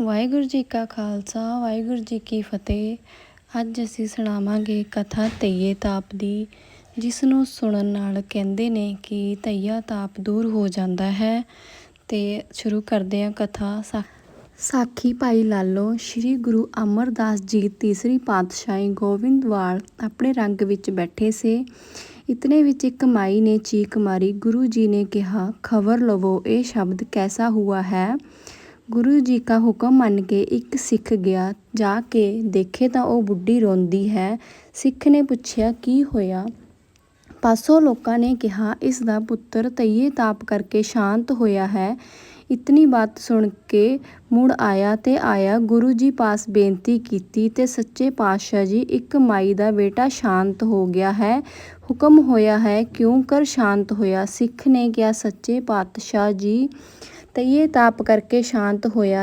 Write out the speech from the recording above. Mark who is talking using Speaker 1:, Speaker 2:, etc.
Speaker 1: ਵਾਹਿਗੁਰੂ ਜੀ ਕਾ ਖਾਲਸਾ, ਵਾਹਿਗੁਰੂ ਜੀ ਕੀ ਫਤਿਹ। ਅੱਜ ਅਸੀਂ ਸੁਣਾਵਾਂਗੇ ਕਥਾ ਤਈਏ ਤਾਪ ਦੀ ਜਿਸ ਨੂੰ ਸੁਣਨ ਨਾਲ ਕਹਿੰਦੇ ਨੇ ਕਿ ਤਈਆ ਤਾਪ ਦੂਰ ਹੋ ਜਾਂਦਾ ਹੈ। ਤੇ ਸ਼ੁਰੂ ਕਰਦੇ ਹਾਂ ਕਥਾ। ਸਾ, ਸਾਖੀ ਭਾਈ ਲਾਲੋ, ਸ੍ਰੀ ਗੁਰੂ ਅਮਰਦਾਸ ਜੀ ਤੀਸਰੀ ਪਾਤਸ਼ਾਹੀ ਗੋਬਿੰਦਵਾਲ ਆਪਣੇ ਰੰਗ ਵਿੱਚ ਬੈਠੇ ਸੇ। ਇਤਨੇ ਵਿੱਚ ਇੱਕ ਮਾਈ ਨੇ ਚੀਕ ਮਾਰੀ। ਗੁਰੂ ਜੀ ਨੇ ਕਿਹਾ, ਖਬਰ ਲਵੋ, ਇਹ ਸ਼ਬਦ ਕੈਸਾ ਹੁਆ ਹੈ? ਗੁਰੂ ਜੀ ਕਾ ਹੁਕਮ ਮੰਨ ਕੇ ਇੱਕ ਸਿੱਖ ਗਿਆ, ਜਾ ਕੇ ਦੇਖੇ ਤਾਂ ਉਹ ਬੁੱਢੀ ਰੋਂਦੀ ਹੈ। ਸਿੱਖ ਨੇ ਪੁੱਛਿਆ, ਕੀ ਹੋਇਆ? ਪਾਸੋਂ ਲੋਕਾਂ ਨੇ ਕਿਹਾ, ਇਸ ਦਾ ਪੁੱਤਰ ਤਈਏ ਤਾਪ ਕਰਕੇ ਸ਼ਾਂਤ ਹੋਇਆ ਹੈ। ਇਤਨੀ ਬਾਤ ਸੁਣ ਕੇ ਮੁੜ ਆਇਆ ਤੇ ਆਇਆ, ਗੁਰੂ ਜੀ ਪਾਸ ਬੇਨਤੀ ਕੀਤੀ ਤੇ ਸੱਚੇ ਪਾਤਸ਼ਾਹ ਜੀ, ਇੱਕ ਮਾਈ ਦਾ ਬੇਟਾ ਸ਼ਾਂਤ ਹੋ ਗਿਆ ਹੈ। ਹੁਕਮ ਹੋਇਆ ਹੈ, ਕਿਉਂ ਕਰ ਸ਼ਾਂਤ ਹੋਇਆ? ਸਿੱਖ ਨੇ ਕਿਹਾ, ਸੱਚੇ ਪਾਤਸ਼ਾਹ ਜੀ, ਤਈਏ ਤਾਪ ਕਰਕੇ ਸ਼ਾਂਤ ਹੋਇਆ